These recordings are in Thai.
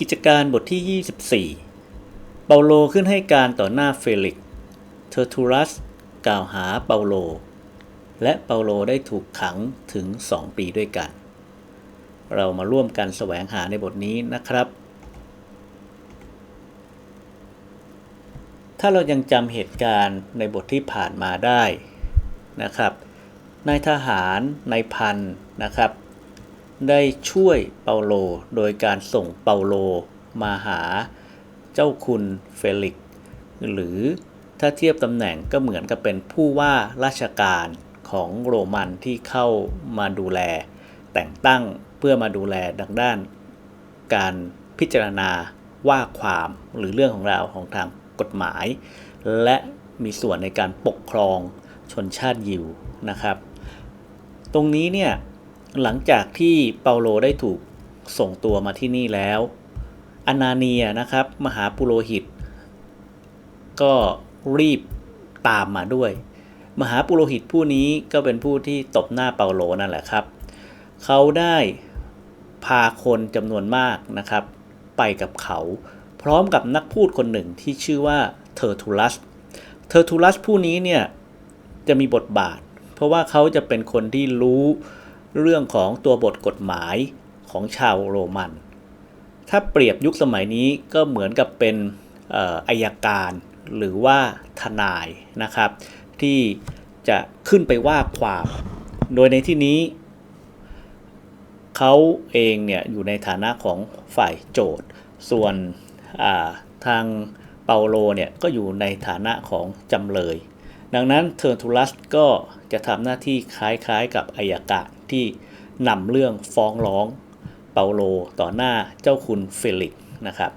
กิจการบทที่ 24 เปาโลขึ้นให้การต่อหน้าเฟลิก เทอร์ทูรัส กล่าวหาเปาโล และเปาโลได้ถูกขังถึง 2 ปีด้วยกัน เรามาร่วมกันแสวงหาในบทนี้นะครับ ถ้าเรายังจำเหตุการณ์ในบทที่ผ่านมาได้นะครับ นายทหาร นายพันนะครับ ได้ช่วยเปาโลโดยการส่งเปาโลมาหาเจ้าคุณเฟลิก หรือถ้าเทียบตำแหน่งก็เหมือนกับเป็นผู้ว่าราชการของโรมันที่เข้ามาดูแล แต่งตั้งเพื่อมาดูแลดังด้าน การพิจารณาว่าความหรือเรื่องของเราของทางกฎหมาย และมีส่วนในการปกครองชนชาติยิวนะครับ ตรงนี้เนี่ย หลังจากที่เปาโลได้ถูกส่งตัวมาที่นี่แล้ว อนาเนียนะครับ มหาปุโรหิต ก็รีบตามมาด้วย มหาปุโรหิตผู้นี้ก็เป็นผู้ที่ตบหน้าเปาโลนั่นแหละครับ เขาได้พาคนจำนวนมากนะครับ ไปกับเขา พร้อมกับนักพูดคนหนึ่งที่ชื่อว่าเทอร์ทูลัส เทอร์ทูลัสผู้นี้เนี่ยจะมีบทบาท เพราะว่าเขาจะเป็นคนที่รู้ เรื่องของตัวบทกฎหมายของชาวโรมัน ถ้าเปรียบยุคสมัยนี้ก็เหมือนกับเป็นอายการหรือว่าทนายนะครับ ที่จะขึ้นไปว่าความ โดยในที่นี้ เขาเองเนี่ยอยู่ในฐานะของฝ่ายโจทย์ ส่วนทางเปาโลเนี่ยก็อยู่ในฐานะของจำเลย ดังนั้นเทอร์ทูลัสก็จะทำหน้าที่คล้ายๆกับอายการ ที่นำเรื่องฟ้องร้องเปาโลต่อหน้าเจ้าคุณเฟลิกนะครับ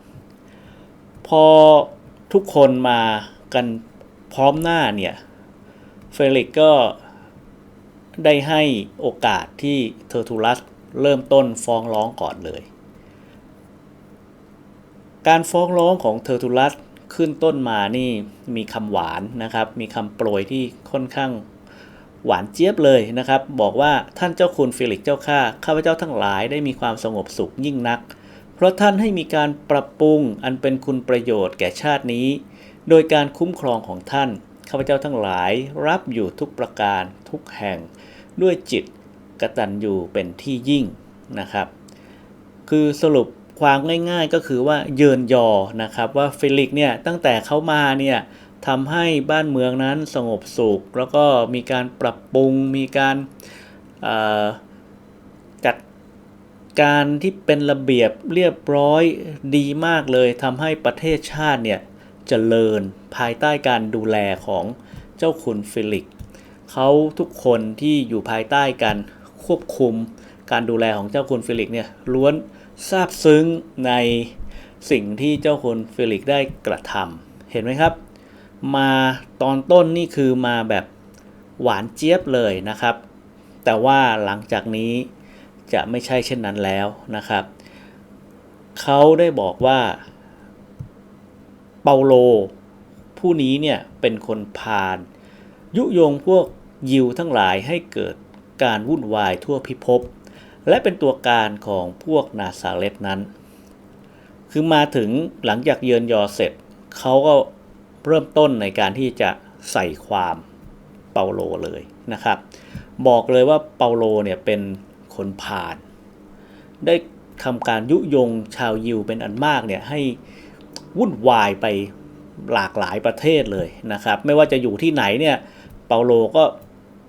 พอทุกคนมากันพร้อมหน้าเนี่ยเฟลิกก็ได้ให้โอกาสที่เทอร์ทูลัสเริ่มต้นฟ้องร้องก่อนเลย การฟ้องร้องของเทอร์ทูลัสขึ้นต้นมานี่มีคำหวานนะครับ มีคำโปรยที่ค่อนข้าง หวานเจี๊ยบเลยนะครับ บอกว่าท่านเจ้าคุณฟิลิกเจ้าข้าข้าพเจ้าทั้งหลายได้มีความสงบสุขยิ่งนัก เพราะท่านให้มีการปรับปรุงอันเป็นคุณประโยชน์แก่ชาตินี้ โดยการคุ้มครองของท่านข้าพเจ้าทั้งหลายรับอยู่ทุกประการทุกแห่ง ด้วยจิตกตัญญูเป็นที่ยิ่งนะครับ คือสรุปความง่ายๆก็คือว่าเยินยอนะครับว่าฟิลิกเนี่ยตั้งแต่เขามาเนี่ย ทำให้บ้านเมืองนั้นสงบสุข แล้วก็มีการปรับปรุง มีการจัดการที่เป็นระเบียบเรียบร้อยดีมากเลยทำให้ประเทศชาติเนี่ยจเจริญภายใต้การดูแลของเจ้าคุณฟิลิกเขาทุกคนที่อยู่ภายใต้การควบคุมการดูแลของเจ้าคุณฟิลิกเนี่ยล้วนซาบซึ้งในสิ่งที่เจ้าคุณฟิลิกได้กระทำเห็นไหมครับ มาตอนต้นนี่คือมาแบบหวานเจี๊ยบเลยนะครับ แต่ว่าหลังจากนี้จะไม่ใช่เช่นนั้นแล้วนะครับ เขาได้บอกว่าเปาโล ผู้นี้เนี่ยเป็นคนพาลยุยงพวกยิวทั้งหลายให้เกิดการวุ่นวายทั่วพิภพและเป็นตัวการของพวกนาซาเลตนั้น คือมาถึงหลังจากเยือนยอเสร็จเขาก็ เริ่มต้นในการที่จะใส่ความเปาโลเลยนะครับ บอกเลยว่าเปาโลเนี่ยเป็นคนผ่าน ได้ทำการยุยงชาวยิวเป็นอันมากเนี่ยให้วุ่นวายไปหลากหลายประเทศเลยนะครับ ไม่ว่าจะอยู่ที่ไหนเนี่ยเปาโลก็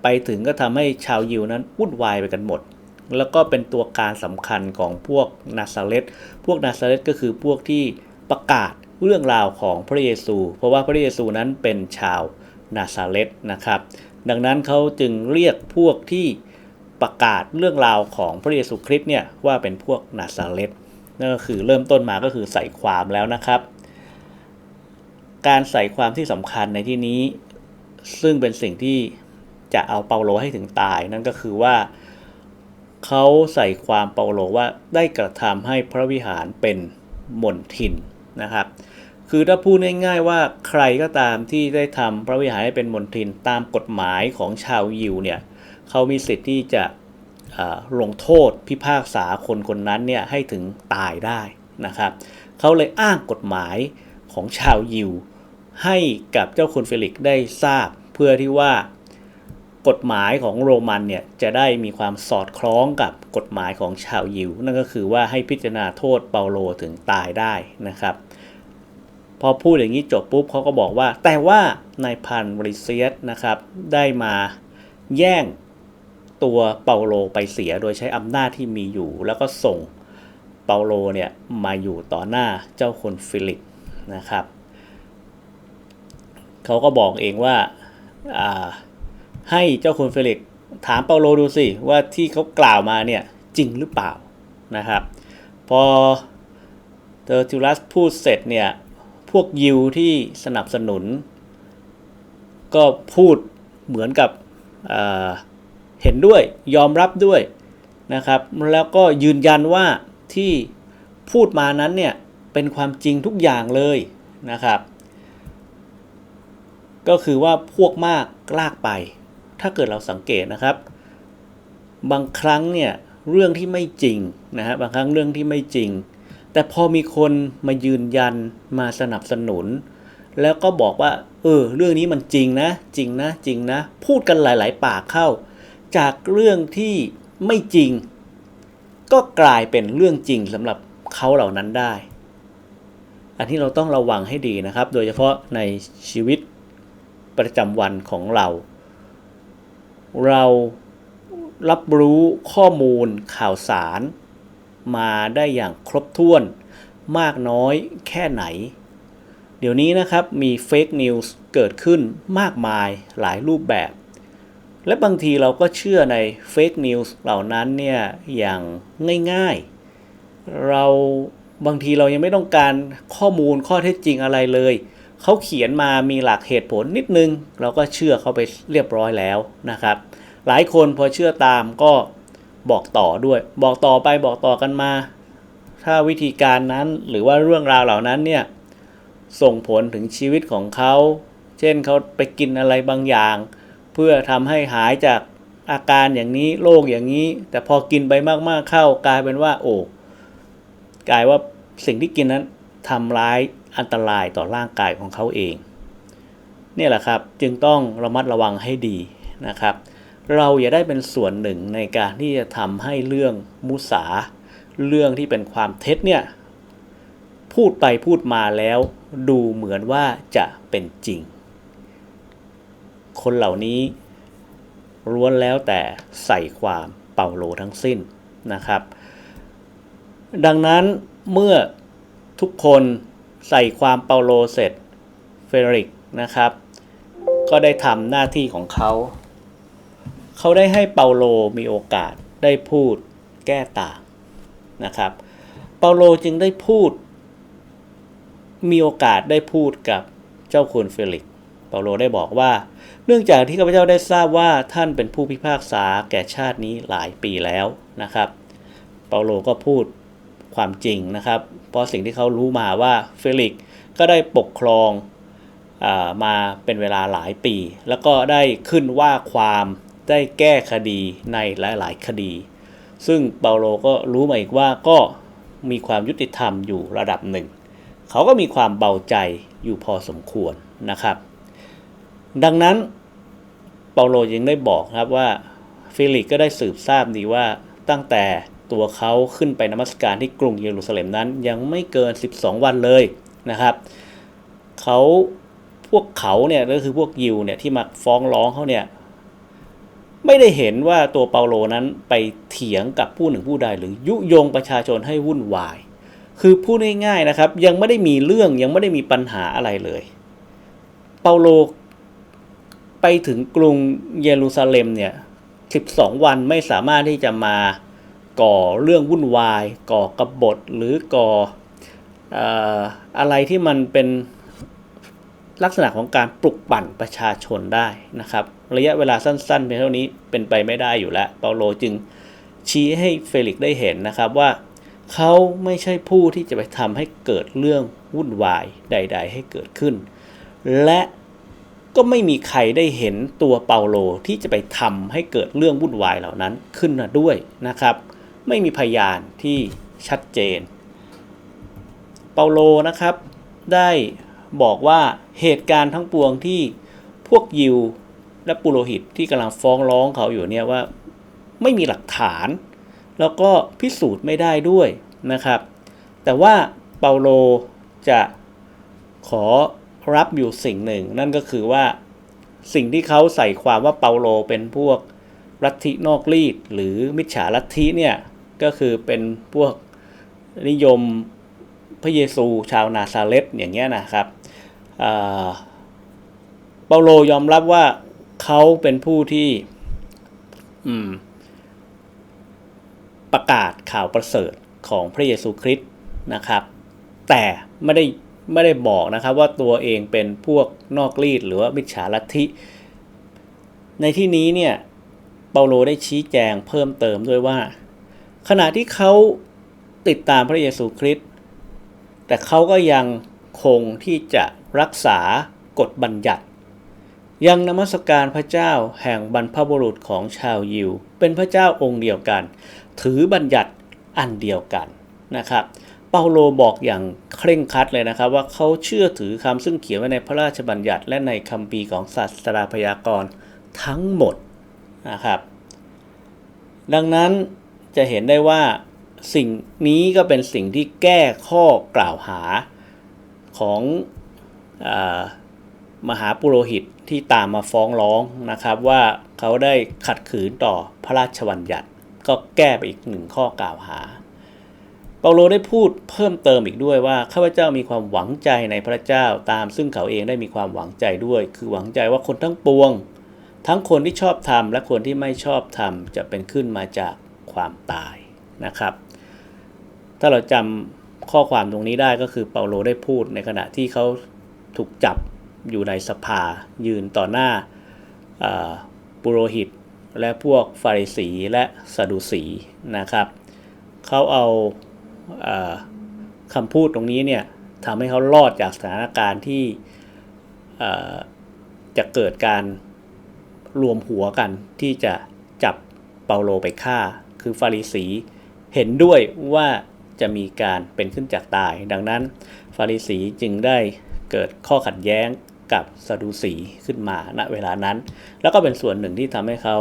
ไปถึงก็ทำให้ชาวยิวนั้นวุ่นวายไปกันหมด แล้วก็เป็นตัวการสำคัญของพวกนาซาเลตพวกนาซาเลตก็คือพวกที่ประกาศ เรื่องราวของพระเยซู เพราะว่าพระเยซูนั้นเป็นชาวนาซาเรตนะครับ ดังนั้นเขาจึงเรียกพวกที่ประกาศเรื่องราวของพระเยซูคริสต์เนี่ยว่าเป็นพวกนาซาเรตนั่นก็คือเริ่มต้นมาก็คือใส่ความแล้วนะครับ การใส่ความที่สำคัญในที่นี้ ซึ่งเป็นสิ่งที่จะเอาเปาโลให้ถึงตาย นั่นก็คือว่าเขาใส่ความเปาโลว่าได้กระทำให้พระวิหารเป็นมนทินนะครับ คือถ้าพูดง่ายๆว่าใครก็ตามที่ได้ทำพระวิหารให้เป็นมณฑินตามกฎหมายของชาวยิวเนี่ยเขามีสิทธิ์ที่จะลงโทษพิพากษาคนคนนั้นเนี่ยให้ถึงตายได้นะครับเขาเลยอ้างกฎหมายของชาวยิว ให้กับเจ้าคุณเฟลิกได้ทราบ เพื่อที่ว่ากฎหมายของโรมันเนี่ยจะได้มีความสอดคล้องกับกฎหมายของชาวยิว นั่นก็คือว่าให้พิจารณาโทษเปาโลถึงตายได้นะครับ พอพูดอย่างนี้จบปุ๊บเขาก็บอกว่า แต่ว่านายพันบริเซียสนะครับ ได้มาแย่งตัวเปาโลไปเสียโดยใช้อำนาจที่มีอยู่ แล้วก็ส่งเปาโลเนี่ยมาอยู่ต่อหน้าเจ้าคนฟิลิปนะครับเขาก็บอกเองว่าาให้เจ้าคุณเฟลิกถามเปาโลดูสิว่าที่เขากล่าวมาเนี่ยจริงหรือเปล่านะครับ พอเทอร์ทิลัสพูดเสร็จเนี่ย พวกยิวที่สนับสนุน ก็พูดเหมือนกับเเห็นด้วยยอมรับด้วยนะครับแล้วก็ยืนยันว่าที่พูดมานั้นเนี่ยเป็นความจริงทุกอย่างเลยนะครับ ก็คือว่าพวกมากลากไป ถ้าเกิดเราสังเกตนะครับ บางครั้งเนี่ยเรื่องที่ไม่จริงนะฮะบางครั้งเรื่องที่ไม่จริง แต่พอมีคนมายืนยันมาสนับสนุน แล้วก็บอกว่า เออ เรื่องนี้มันจริงนะ จริงนะ จริงนะ พูดกันหลาย ๆ ปากเข้า จากเรื่องที่ไม่จริง ก็กลายเป็นเรื่องจริงสำหรับเขาเหล่านั้นได้ อันที่เราต้องระวังให้ดีนะครับ โดยเฉพาะในชีวิตประจำวันของเรา เรารับรู้ข้อมูลข่าวสาร มาได้อย่างครบถ้วนมากน้อยแค่ไหน เดี๋ยวนี้นะครับมีเฟกนิวส์เกิดขึ้นมากมายหลายรูปแบบ และบางทีเราก็เชื่อในเฟกนิวส์เหล่านั้นเนี่ยอย่างง่ายๆ เราบางทีเรายังไม่ต้องการข้อมูลข้อเท็จจริงอะไรเลย เขาเขียนมามีหลักเหตุผลนิดนึง เราก็เชื่อเขาไปเรียบร้อยแล้วนะครับ หลายคนพอเชื่อตามก็ บอกต่อด้วย บอกต่อไปบอกต่อกันมา ถ้าวิธีการนั้นหรือว่าเรื่องราวเหล่านั้นเนี่ยส่งผลถึงชีวิตของเขา เช่นเขาไปกินอะไรบางอย่าง เพื่อทำให้หายจากอาการอย่างนี้โรคอย่างนี้ แต่พอกินไปมากๆเข้ากลายเป็นว่า โอ้กลายว่าสิ่งที่กินนั้นทำร้ายอันตรายต่อร่างกายของเขาเองนี่แหละครับจึงต้องระมัดระวังให้ดีนะครับ เราอย่าได้เป็นส่วนหนึ่งในการที่จะทำให้เรื่องมุสา เรื่องที่เป็นความเท็จเนี่ย พูดไปพูดมาแล้วดูเหมือนว่าจะเป็นจริง คนเหล่านี้ล้วนแล้วแต่ใส่ความเป่าโลทั้งสิ้นนะครับ ดังนั้นเมื่อทุกคนใส่ความเปาโลเสร็จเฟริกนะครับ ก็ได้ทำหน้าที่ของเขา เขาได้ให้เปาโลมีโอกาสได้พูดแก้ต่างนะครับ เปาโลจึงได้พูด มีโอกาสได้พูดกับเจ้าคุณเฟลิก เปาโลได้บอกว่า เนื่องจากที่ข้าพเจ้าได้ทราบว่าท่านเป็นผู้พิพากษาแก่ชาตินี้หลายปีแล้วนะครับ เปาโลก็พูดความจริงนะครับ เพราะสิ่งที่เขารู้มาว่าเฟลิกก็ได้ปกครองอามาเป็นเวลาหลายปี แล้วก็ได้ขึ้นว่าความ ได้แก้คดีในหลาย ๆ คดี ซึ่งเปาโลก็รู้มาอีกว่าก็มีความยุติธรรมอยู่ระดับหนึ่ง เขาก็มีความเบาใจอยู่พอสมควรนะครับ ดังนั้นเปาโลยังได้บอกครับว่าฟิลิกก็ได้สืบทราบดีว่าตั้งแต่ตัวเขาขึ้นไปนมัสการที่กรุงเยรูซาเล็มนั้น ยังไม่เกิน 12 วันเลยนะครับ เขาพวกเขาเนี่ยก็คือพวกยิวเนี่ยที่มาฟ้องร้องเขาเนี่ย ไม่ได้เห็นว่าตัวเปาโลนั้นไปเถียงกับผู้หนึ่งผู้ใดหรือยุยงประชาชนให้วุ่นวาย คือพูดง่ายๆนะครับ ยังไม่ได้มีเรื่องยังไม่ได้มีปัญหาอะไรเลย เปาโลไปถึงกรุงเยรูซาเล็มเนี่ย 12 วันไม่สามารถที่จะมาก่อเรื่องวุ่นวาย ก่อกบฏหรือก่ออะไรที่มันเป็น ลักษณะของการปลุกปั่นประชาชนได้นะครับ ระยะเวลาสั้นๆเพียงเท่านี้เป็นไปไม่ได้อยู่แล้ว เปาโลจึงชี้ให้เฟลิกได้เห็นนะครับว่าเขาไม่ใช่ผู้ที่จะไปทำให้เกิดเรื่องวุ่นวายใด ๆ ให้เกิดขึ้น และก็ไม่มีใครได้เห็นตัวเปาโลที่จะไปทำให้เกิดเรื่องวุ่นวายเหล่านั้นขึ้นมาด้วยนะครับ ไม่มีพยานที่ชัดเจน เปาโลนะครับได้ บอกว่าเหตุการณ์ทั้งปวงที่พวกยิวและปุโรหิตที่กำลังฟ้องร้องเขาอยู่เนี่ยว่าไม่มีหลักฐาน แล้วก็พิสูจน์ไม่ได้ด้วยนะครับ แต่ว่าเปาโลจะขอรับอยู่สิ่งหนึ่ง นั่นก็คือว่าสิ่งที่เขาใส่ความว่าเปาโลเป็นพวกลัทธินอกรีดหรือมิจฉาลัทธิเนี่ยก็คือเป็นพวกนิยมพระเยซูชาวนาซาเรตอย่างเงี้ยนะครับ เปาโลยอมรับว่าเขาเป็นผู้ที่ประกาศข่าวประเสริฐของพระเยซูคริสต์นะครับ แต่ไม่ได้ไม่ได้บอกนะครับว่าตัวเองเป็นพวกนอกรีดหรือว่ามิจฉาลัทธิ ในที่นี้เนี่ยเปาโลได้ชี้แจงเพิ่มเติมด้วยว่า ขณะที่เขาติดตามพระเยซูคริสต์แต่เขาก็ยัง คงที่จะรักษากฎบัญญัติ ยังนมัสการพระเจ้าแห่งบรรพบุรุษของชาวยิว เป็นพระเจ้าองค์เดียวกัน ถือบัญญัติอันเดียวกันนะครับเปาโลบอกอย่างเคร่งครัดเลยนะครับว่าเขาเชื่อถือคำซึ่งเขียนไว้ในพระราชบัญญัติ และในคัมภีของศาสตราพยากรณ์ทั้งหมดนะครับดังนั้นจะเห็นได้ว่าสิ่งนี้ก็เป็นสิ่งที่แก้ข้อกล่าวหา ของอมหาปุโรหิตที่ตามมาฟ้องร้องนะครับ ว่าเขาได้ขัดขืนต่อพระราชบัญญัติ ก็แก้ไปอีกหนึ่งข้อกล่าวหา เปาโลได้พูดเพิ่มเติมอีกด้วยว่าข้าพเจ้ามีความหวังใจในพระเจ้าตามซึ่งเขาเองได้มีความหวังใจด้วย คือหวังใจว่าคนทั้งปวง ทั้งคนที่ชอบธรรมและคนที่ไม่ชอบธรรมจะเป็นขึ้นมาจากความตายนะครับ ถ้าเราจำ ข้อความตรงนี้ได้ก็คือเปาโลได้พูดในขณะที่เขาถูกจับอยู่ในสภายืนต่อหน้าปุโรหิต และพวกฟาริสีและสะดุสีนะครับเขาเอาคำพูดตรงนี้เนี่ยทำให้เขารอดจากสถานการณ์ที่จะเกิดการรวมหัวกันที่จะจับเปาโลไปฆ่า คือฟาริสีเห็นด้วยว่า จะมีการเป็นขึ้นจากตาย ดังนั้น ฟาริสีจึงได้เกิดข้อขัดแย้งกับซาดูสีขึ้นมาณเวลานั้น แล้วก็เป็นส่วนหนึ่งที่ทำให้เขา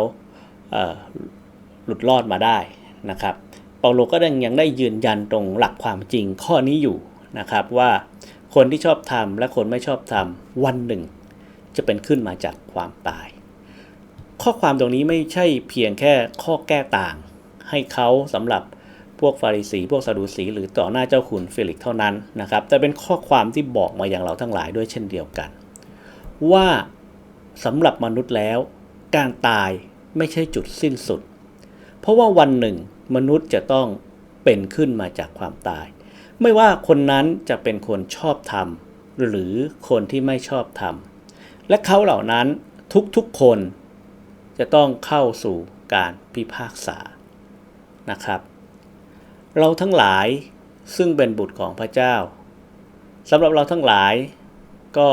หลุดรอดมาได้นะครับ เปาโลก็ยังยังได้ยืนยันตรงหลักความจริงข้อนี้อยู่นะครับว่าคนที่ชอบทำและคนไม่ชอบทำวันหนึ่ง จะเป็นขึ้นมาจากความตาย ข้อความตรงนี้ไม่ใช่เพียงแค่ข้อแก้ต่าง ให้เขาสำหรับ พวกฟาริสี พวกซาดูสี หรือต่อหน้าเจ้าขุนเฟลิกเท่านั้นนะครับ แต่เป็นข้อความที่บอกมาอย่างเราทั้งหลายด้วยเช่นเดียวกัน ว่าสำหรับมนุษย์แล้ว การตายไม่ใช่จุดสิ้นสุด เพราะว่าวันหนึ่งมนุษย์จะต้องเป็นขึ้นมาจากความตาย ไม่ว่าคนนั้นจะเป็นคนชอบธรรมหรือคนที่ไม่ชอบธรรมและเขาเหล่านั้นทุกๆคนจะต้องเข้าสู่การพิพากษานะครับ เราทั้งหลายซึ่งเป็นบุตรของพระเจ้าสำหรับเราทั้งหลายก็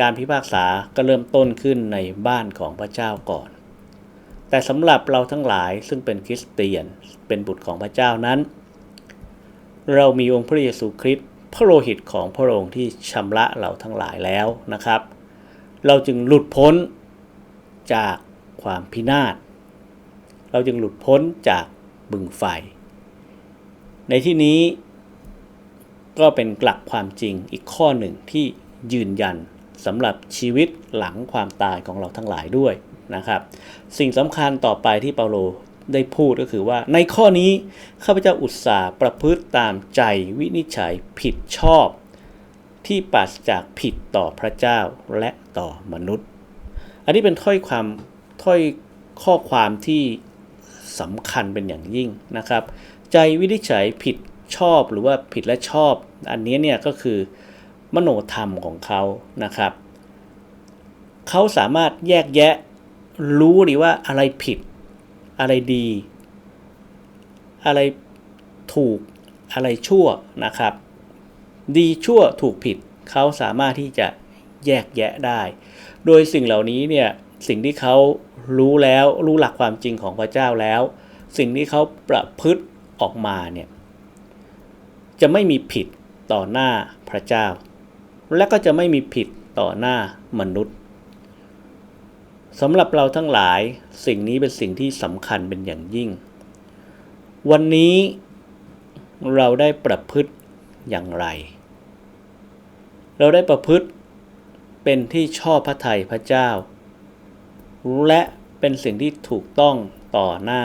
การพิพากษาก็เริ่มต้นขึ้นในบ้านของพระเจ้าก่อน แต่สำหรับเราทั้งหลายซึ่งเป็นคริสเตียนเป็นบุตรของพระเจ้านั้น เรามีองค์พระเยซูคริสต์พระโลหิตของพระองค์ที่ชำระเราทั้งหลายแล้วนะครับ เราจึงหลุดพ้นจากความพินาศ เราจึงหลุดพ้นจากบึงไฟ ในที่นี้ก็เป็นกลักความจริงอีกข้อหนึ่งที่ยืนยันสำหรับชีวิตหลังความตายของเราทั้งหลายด้วยนะครับ สิ่งสำคัญต่อไปที่เปาโลได้พูดก็คือว่า ในข้อนี้ข้าพเจ้าอุตส่าห์ประพฤติตามใจวินิจฉัยผิดชอบ ที่ปราศจากผิดต่อพระเจ้าและต่อมนุษย์ อันนี้เป็นถ้อยความถ้อยข้อความที่สำคัญเป็นอย่างยิ่งนะครับ ใจวินิจฉัยผิดชอบหรือว่าผิดและชอบ อันนี้เนี่ยก็คือมโนธรรมของเขานะครับ เขาสามารถแยกแยะรู้ดีว่าอะไรผิด อะไรดี อะไรถูกอะไรชั่วนะครับ ดีชั่วถูกผิด เขาสามารถที่จะแยกแยะได้ โดยสิ่งเหล่านี้เนี่ยสิ่งที่เขารู้แล้วรู้หลักความจริงของพระเจ้าแล้ว สิ่งที่เขาประพฤติ ออกมาเนี่ยจะไม่มีผิดต่อหน้าพระเจ้า และก็จะไม่มีผิดต่อหน้ามนุษย์สำหรับเราทั้งหลายสิ่งนี้เป็นสิ่งที่สำคัญเป็นอย่างยิ่ง วันนี้เราได้ประพฤติอย่างไร เราได้ประพฤติเป็นที่ชอบพระทัยพระเจ้า และเป็นสิ่งที่ถูกต้องต่อหน้า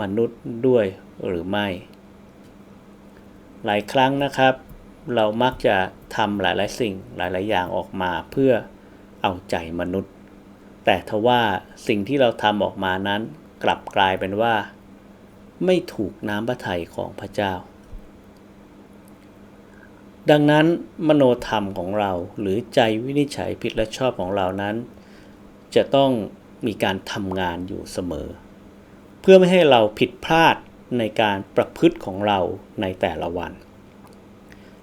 มนุษย์ด้วย หรือไม่ หลายครั้งนะครับ เรามักจะทำหลายๆสิ่งหลาย ๆ อย่างออกมาเพื่อเอาใจมนุษย์ แต่ทว่าสิ่งที่เราทำออกมานั้นกลับกลายเป็นว่า ไม่ถูกน้ำพระทัยของพระเจ้า ดังนั้นมโนธรรมของเราหรือใจวินิจฉัยผิดและชอบของเรานั้น จะต้องมีการทำงานอยู่เสมอ เพื่อไม่ให้เราผิดพลาด ในการประพฤติของเราในแต่ละวัน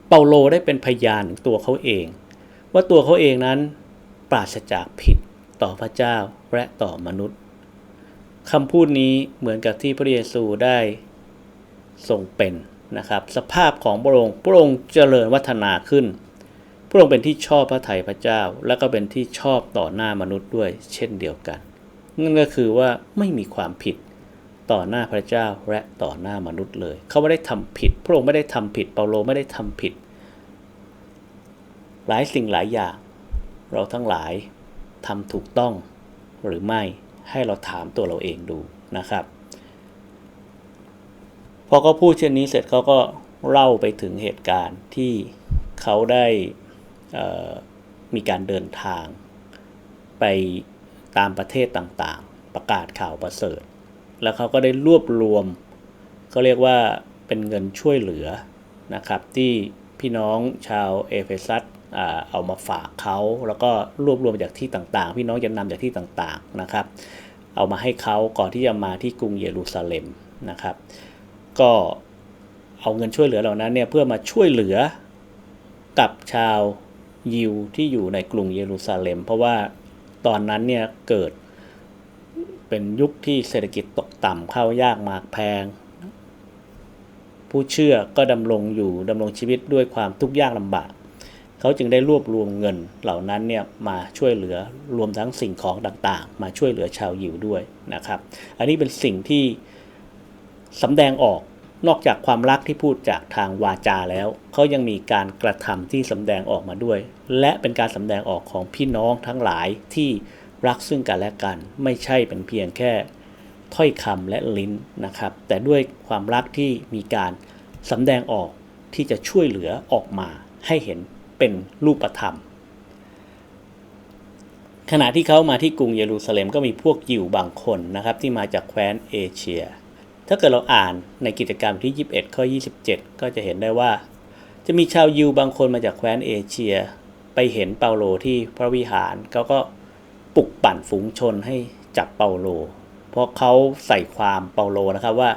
เปาโลได้เป็นพยานถึงตัวเขาเอง ว่าตัวเขาเองนั้นปราศจากผิดต่อพระเจ้าและต่อมนุษย์คำพูดนี้เหมือนกับที่พระเยซูได้ทรงเป็นนะครับ สภาพของพระองค์พระองค์เจริญวัฒนาขึ้น พระองค์เป็นที่ชอบพระทัยพระเจ้า และก็เป็นที่ชอบต่อหน้ามนุษย์ด้วยเช่นเดียวกัน นั่นก็คือว่าไม่มีความผิด ต่อหน้าพระเจ้าและต่อหน้ามนุษย์เลย เขาไม่ได้ทำผิด พระองค์ไม่ได้ทำผิด เปาโลไม่ได้ทำผิด หลายสิ่งหลายอย่าง เราทั้งหลายทำถูกต้องหรือไม่ให้เราถามตัวเราเองดูนะครับ พอเขาพูดเช่นนี้เสร็จเขาก็เล่าไปถึงเหตุการณ์ที่เขาได้มีการเดินทาง ไปตามประเทศต่างๆ ประกาศข่าวประเสริฐ แล้วเขาก็ได้รวบรวมเขาเรียกว่าเป็นเงินช่วยเหลือนะครับ ที่พี่น้องชาวเอเฟซัสเอามาฝากเขาแล้วก็รวบรวมจากที่ต่างๆ พี่น้องจะนำจากที่ต่างๆนะครับ เอามาให้เขาก่อนที่จะมาที่กรุงเยรูซาเล็มนะครับ ก็เอาเงินช่วยเหลือเหล่านั้นเนี่ยเพื่อมาช่วยเหลือกับชาวยิวที่อยู่ในกรุงเยรูซาเล็ม เพราะว่าตอนนั้นเนี่ยเกิด เป็นยุคที่เศรษฐกิจตกต่ำเข้ายากหมากแพง ผู้เชื่อก็ดำรงอยู่ดำรงชีวิตด้วยความทุกข์ยากลำบาก เขาจึงได้รวบรวมเงินเหล่านั้นเนี่ยมาช่วยเหลือรวมทั้งสิ่งของต่างๆ มาช่วยเหลือชาวยิวด้วยนะครับ อันนี้เป็นสิ่งที่สำแดงออกนอกจากความรักที่พูดจากทางวาจาแล้ว เขายังมีการกระทำที่สำแดงออกมาด้วย และเป็นการสำแดงออกของพี่น้องทั้งหลายที่ รักซึ่งกันและกัน ไม่ใช่เป็นเพียงแค่ถ้อยคำและลิ้นนะครับ แต่ด้วยความรักที่มีการสำแดงออกที่จะช่วยเหลือออกมาให้เห็นเป็นรูปธรรม ขณะที่เขามาที่กรุงเยรูซาเล็มก็มีพวกยิวบางคนนะครับ ที่มาจากแคว้นเอเชีย ถ้าเกิดเราอ่านในกิจกรรมที่ 21 ข้อ 27 ก็จะเห็นได้ว่า จะมีชาวยิวบางคนมาจากแคว้นเอเชีย ไปเห็นเปาโลที่พระวิหารเขาก็ ปลุกปั่นฝูงชนให้จับเปาโล เพราะเขาใส่ความเปาโลนะครับว่า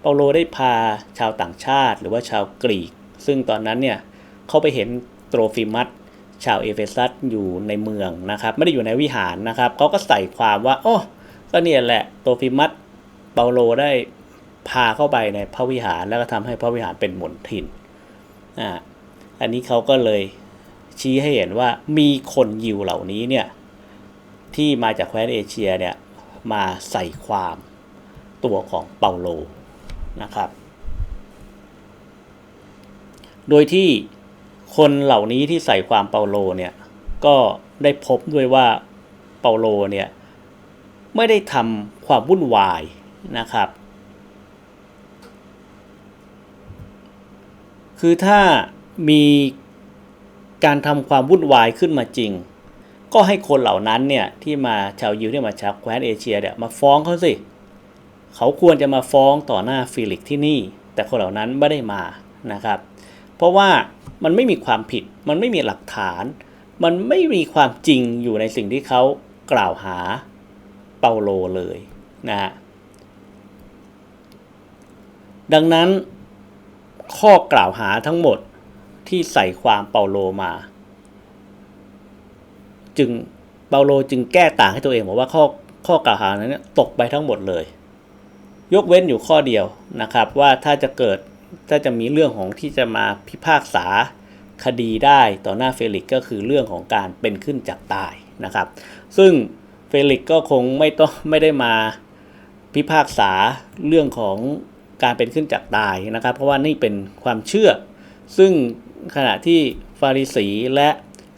เปาโลได้พาชาวต่างชาติหรือว่าชาวกรีก ซึ่งตอนนั้นเนี่ยเขาไปเห็นโตรฟิมัสชาวเอเฟซัสอยู่ในเมืองนะครับ ไม่ได้อยู่ในวิหารนะครับเขาก็ใส่ความว่าโอ้ก็เนี่ยแหละโตรฟิมัสเปาโลได้พาเข้าไปในพระวิหารแล้วก็ทำให้พระวิหารเป็นหมนทินอ่าอันนี้เขาก็เลยชี้ให้เห็นว่ามีคนยิวเหล่านี้เนี่ย ที่มาจากแคว้นเอเชียเนี่ยมาใส่ความตัวของเปาโลนะครับ โดยที่คนเหล่านี้ที่ใส่ความเปาโลเนี่ยก็ได้พบด้วยว่าเปาโลเนี่ยไม่ได้ทำความวุ่นวายนะครับ คือถ้ามีการทำความวุ่นวายขึ้นมาจริง ก็ให้คนเหล่านั้นเนี่ยที่มาชาวยิวที่มาจากแคว้นเอเชียเนี่ยมาฟ้องเขาสิ เขาควรจะมาฟ้องต่อหน้าฟิลิกที่นี่ แต่คนเหล่านั้นไม่ได้มานะครับ เพราะว่ามันไม่มีความผิด มันไม่มีหลักฐาน มันไม่มีความจริงอยู่ในสิ่งที่เขากล่าวหาเปาโลเลยนะฮะดังนั้นข้อกล่าวหาทั้งหมดที่ใส่ความเปาโลมา จึงเปาโลจึงแก้ต่างให้ตัวเองบอกว่าข้อข้อกล่าวหานั้นตกไปทั้งหมดเลย ยกเว้นอยู่ข้อเดียวนะครับว่าถ้าจะเกิดถ้าจะมีเรื่องของที่จะมาพิพากษาคดีได้ต่อหน้าเฟลิกก็คือเรื่องของการเป็นขึ้นจากตายนะครับ ซึ่งเฟลิกก็คงไม่ต้องไม่ได้มาพิพากษาเรื่องของการเป็นขึ้นจากตายนะครับ เพราะว่านี่เป็นความเชื่อ ซึ่งขณะที่ฟาริสีและ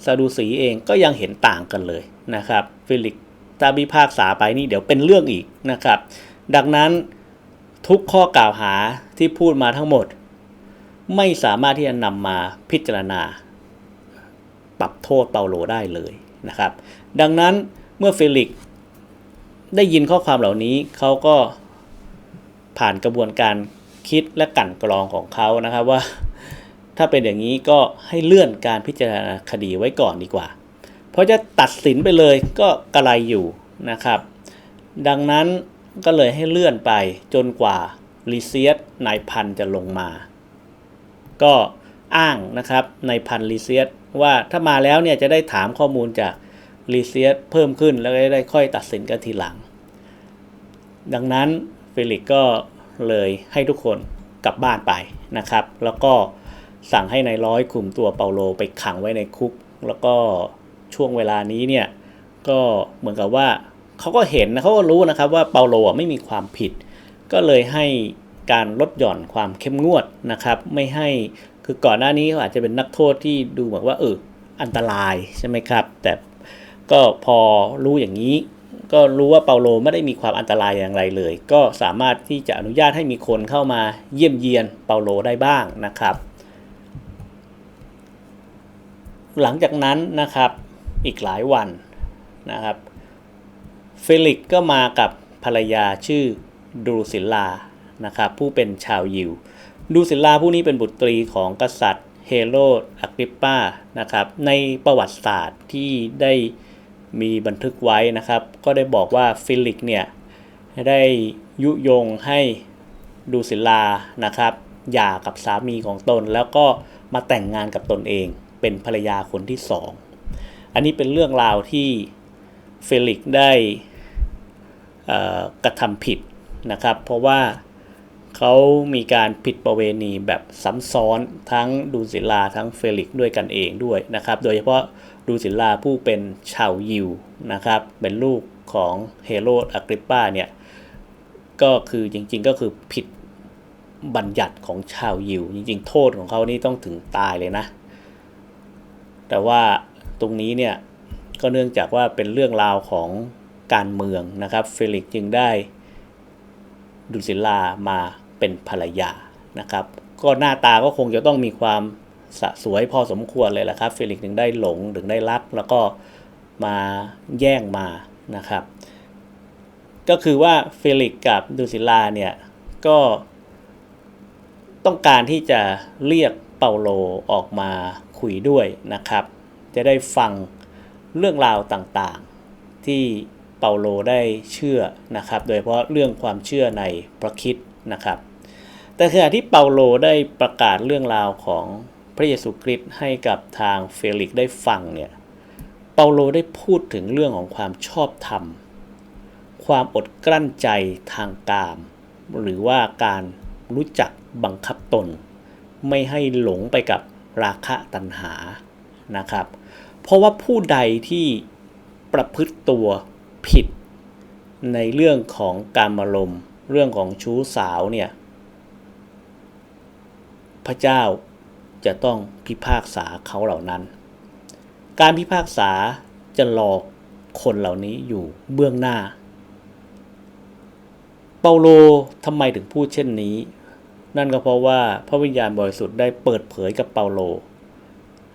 ซาดูสีเองก็ยังเห็นต่างกันเลยนะครับเฟลิกซ์ถ้าพิพากษาไปนี่เดี๋ยวเป็นเรื่องอีกนะครับ ดังนั้นทุกข้อกล่าวหาที่พูดมาทั้งหมด ไม่สามารถที่จะนำมาพิจารณา ปรับโทษเปาโลได้เลยนะครับ ดังนั้นเมื่อเฟลิกซ์ได้ยินข้อความเหล่านี้เขาก็ผ่านกระบวนการคิดและกั่นกรองของเขานะครับว่า ถ้าเป็นอย่างนี้ก็ให้เลื่อนการพิจารณาคดีไว้ก่อนดีกว่า เพราะจะตัดสินไปเลยก็กระไรอยู่นะครับ ดังนั้นก็เลยให้เลื่อนไปจนกว่าลีเซียสนายพันจะลงมา ก็อ้างนะครับในพันลีเซียสว่าถ้ามาแล้วเนี่ยจะได้ถามข้อมูลจากลีเซียสเพิ่มขึ้นแล้วก็ได้ค่อยตัดสินกันทีหลัง ดังนั้นเฟลิกก็เลยให้ทุกคนกลับบ้านไปนะครับ แล้วก็ สั่งให้ในายร้อยคุมตัวเปาโลไปขังไว้ในคุก แล้วก็ช่วงเวลานี้เนี่ยก็เหมือนกับว่าเขาก็เห็นนะเขาก็รู้นะครับว่าเปาโลไม่มีความผิด ก็เลยให้การลดหย่อนความเข้มงวดนะครับ ไม่ให้คือก่อนหน้านี้เขาอาจจะเป็นนักโทษที่ดูเหมือนว่าเอออันตรายใช่ไหมครับ แต่ก็พอรู้อย่างนี้ ก็รู้ว่าเปาโลไม่ได้มีความอันตรายอย่างไรเลย ก็สามารถที่จะอนุญาตให้มีคนเข้ามาเยี่ยมเยียนเปาโลได้บ้างนะครับ หลังจากนั้นนะครับอีกหลายวันนะครับเฟลิกก็มากับภรรยาชื่อดูสิลานะครับผู้เป็นชาวยิว ดูสิลาผู้นี้เป็นบุตรีของกษัตริย์เฮโรดอากริปปานะครับในประวัติศาสตร์ที่ได้มีบันทึกไว้นะครับ ก็ได้บอกว่าฟิลิกเนี่ยได้ยุยงให้ดูสิลานะครับหย่ากับสามีของตนแล้วก็มาแต่งงานกับตนเอง เป็นภรรยาคนที่สอง อันนี้เป็นเรื่องราวที่เฟลิกได้กระทำผิดนะครับ เพราะว่าเขามีการผิดประเวณีแบบซ้ำซ้อนทั้งดูสิลาทั้งเฟลิกด้วยกันเองด้วยนะครับ โดยเฉพาะดูสิลาผู้เป็นชาวยิวนะครับ เป็นลูกของเฮโรดอากริปปาเนี่ยก็คือจริงๆก็คือผิดบัญญัติของชาวยิว จริงๆ โทษของเขานี่ต้องถึงตายเลยนะ แต่ว่าตรงนี้เนี่ยก็เนื่องจากว่าเป็นเรื่องราวของการเมืองนะครับเฟลิกซ์จึงได้ดุสิลามาเป็นภรรยานะครับ ก็หน้าตาก็คงจะต้องมีความสะสวยพอสมควรเลยแหละครับเฟลิกซ์ถึงได้หลงถึงได้รัก แล้วก็มาแย่งมานะครับ ก็คือว่าเฟลิกซ์กับดุสิลาเนี่ยก็ต้องการที่จะเรียกเปาโลออกมา คุยด้วยนะครับ จะได้ฟังเรื่องราวต่างๆ ที่เปาโลได้เชื่อนะครับ โดยเฉพาะเรื่องความเชื่อในพระคิดนะครับ แต่ขณะที่เปาโลได้ประกาศเรื่องราวของพระเยซูคริสต์ให้กับทางเฟลิกได้ฟังเนี่ยเปาโลได้พูดถึงเรื่องของความชอบธรรม ความอดกลั้นใจทางกาม หรือว่าการรู้จักบังคับตน ไม่ให้หลงไปกับ คะตัณหานะครับ เพราะว่าผู้ใดที่ประพฤติตัวผิดในเรื่องของการมารมเรื่องของชู้สาวเนี่ยพระเจ้าจะต้องพิพากษาเขาเหล่านั้น การพิพากษาจะหลอกคนเหล่านี้อยู่เบื้องหน้า เปาโลทำไมถึงพูดเช่นนี้ นั่นก็เพราะว่าพระวิญญาณบริสุทธิ์ได้เปิดเผยกับเปาโล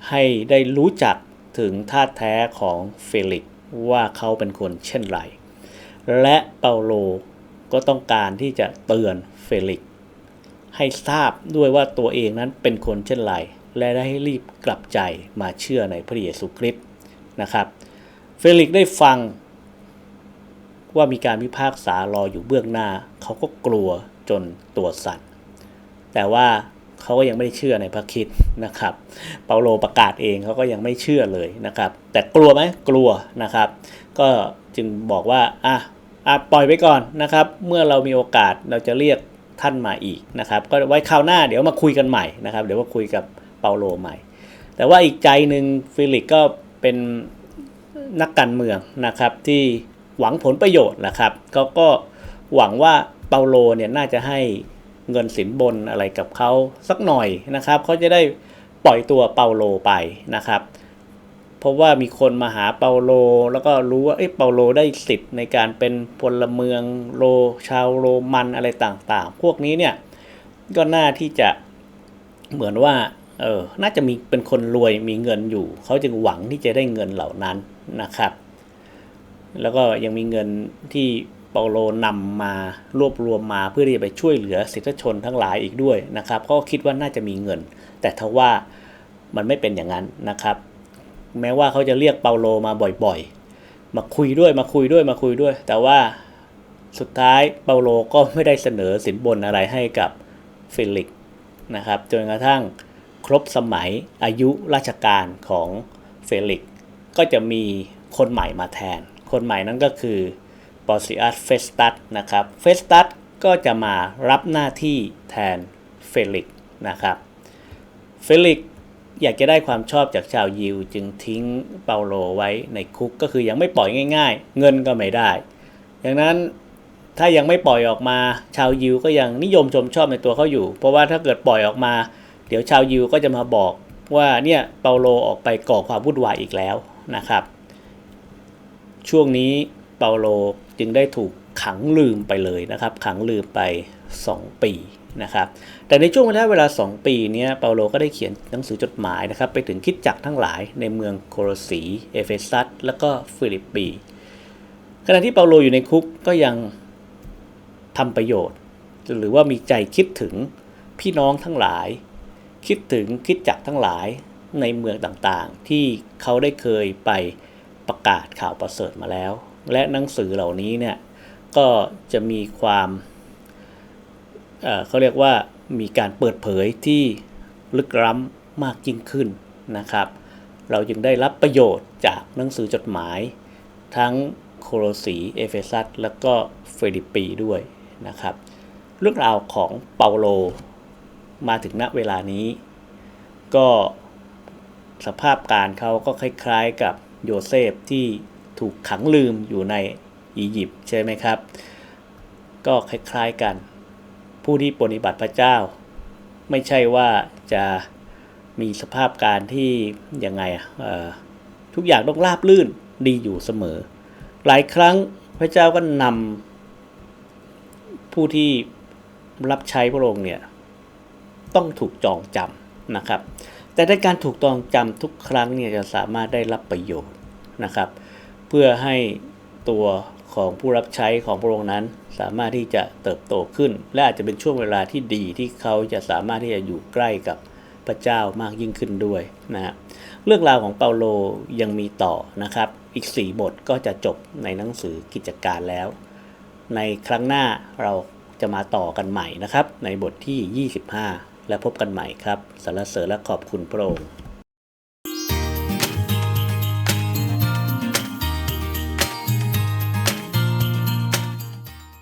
ให้ได้รู้จักถึงท่าแท้ของเฟลิกว่าเขาเป็นคนเช่นไร และเปาโลก็ต้องการที่จะเตือนเฟลิกให้ทราบด้วยว่าตัวเองนั้นเป็นคนเช่นไร และได้ให้รีบกลับใจมาเชื่อในพระเยซูคริสต์นะครับ เฟลิกได้ฟังว่ามีการพิพากษารออยู่เบื้องหน้า เขาก็กลัวจนตัวสั่น แต่ว่าเขาก็ยังไม่เชื่อในพระคิดนะครับ เปาโลประกาศเองเขาก็ยังไม่เชื่อเลยนะครับ แต่กลัวไหมกลัวนะครับ ก็จึงบอกว่าอะอะปล่อยไว้ก่อนนะครับ เมื่อเรามีโอกาสเราจะเรียกท่านมาอีกนะครับ ก็ไว้คราวหน้าเดี๋ยวมาคุยกันใหม่นะครับ เดี๋ยวมาคุยกับเปาโลใหม่ แต่ว่าอีกใจหนึ่งฟิลิกก็เป็นนักการเมืองนะครับที่หวังผลประโยชน์นะครับเขาก็หวังว่าเปาโลเนี่ยน่าจะให้ เงินสินบนอะไรกับเขาสักหน่อยนะครับเขาจะได้ปล่อยตัวเปาโลไปนะครับ เพราะว่ามีคนมาหาเปาโล แล้วก็รู้ว่าเอ้เปาโลได้สิทธิ์ในการเป็นพลเมืองโลชาวโรมันอะไรต่างๆ พวกนี้เนี่ยก็น่าที่จะเหมือนว่าเออน่าจะมีเป็นคนรวยมีเงินอยู่ เขาจึงหวังที่จะได้เงินเหล่านั้นนะครับ แล้วก็ยังมีเงินที่ เปาโลนำมารวบรวมมาเพื่อที่จะไปช่วยเหลือสิทธิชนทั้งหลายอีกด้วยนะครับ ก็คิดว่าน่าจะมีเงิน แต่ทว่ามันไม่เป็นอย่างนั้นนะครับ แม้ว่าเขาจะเรียกเปาโลมาบ่อยๆ มาคุยด้วยมาคุยด้วยมาคุยด้วย แต่ว่าสุดท้ายเปาโลก็ไม่ได้เสนอสินบนอะไรให้กับฟิลิกนะครับจนกระทั่งครบสมัยอายุราชการของเฟลิกก็จะมีคนใหม่มาแทน คนใหม่นั้นก็คือ ปอซิอัสเฟสตัสนะครับเฟสตัสก็จะมารับหน้าที่แทนเฟลิกนะครับเฟลิกอยากจะได้ความชอบจากชาวยิว จึงทิ้งเปาโลไว้ในคุกก็คือยังไม่ปล่อยง่าย ๆ เงินก็ไม่ได้ ดังนั้นถ้ายังไม่ปล่อยออกมาชาวยิวก็ยังนิยมชมชอบในตัวเขาอยู่ เพราะว่าถ้าเกิดปล่อยออกมา เดี๋ยวชาวยิวก็จะมาบอกว่าเนี่ยเปาโลออกไปก่อความวุ่นวายอีกแล้วนะครับ ช่วงนี้เปาโล จึงได้ถูกขังลืมไปเลยนะครับ ขังลืมไป 2 ปีนะครับ แต่ในช่วงระยะเวลา 2 ปีนี้เปาโลก็ได้เขียนหนังสือจดหมายนะครับ ไปถึงคิดจักทั้งหลายในเมืองโคโลสี เอเฟซัส แล้วก็ฟิลิปปี ขณะที่เปาโลอยู่ในคุกก็ยังทำประโยชน์ หรือว่ามีใจคิดถึงพี่น้องทั้งหลาย คิดถึงคิดจักทั้งหลายในเมืองต่างๆ ที่เขาได้เคยไปประกาศข่าวประเสริฐมาแล้ว และหนังสือเหล่านี้เนี่ยก็จะมีความเอ่อเขาเรียกว่ามีการเปิดเผยที่ลึกล้ำมากยิ่งขึ้นนะครับ เราจึงได้รับประโยชน์จากหนังสือจดหมาย ทั้งโคโลสีเอเฟซัสแล้วก็เฟิลิปปีด้วยนะครับ เรื่องราวของเปาโลมาถึงณเวลานี้ ก็สภาพการเขาก็คล้ายๆกับโยเซฟที่ ถูกขังลืมอยู่ในอียิปต์ใช่ไหมครับ ก็คล้ายๆกัน ผู้ที่ปฏิบัติพระเจ้า ไม่ใช่ว่าจะมีสภาพการที่ยังไงทุกอย่างต้องราบลื่นดีอยู่เสมอ หลายครั้งพระเจ้าก็นำผู้ที่รับใช้พระองค์เนี่ยต้องถูกจองจำนะครับ แต่ในการถูกจองจำทุกครั้งเนี่ยจะสามารถได้รับประโยชน์นะครับ พื่อให้ตัวของผู้รับใช้ของพระองค์นั้น สามารถที่จะเติบโตขึ้น และอาจจะเป็นช่วงเวลาที่ดีที่เขาจะสามารถที่จะอยู่ใกล้กับพระเจ้ามากยิ่งขึ้นด้วยนะฮะเรื่องราวของเปาโลยังมีต่อนะครับ อีก 4 บทก็จะจบในหนังสือกิจการแล้ว ในครั้งหน้าเราจะมาต่อกันใหม่นะครับ ในบทที่ 25 และพบกันใหม่ครับสรรเสริญและขอบคุณพระองค์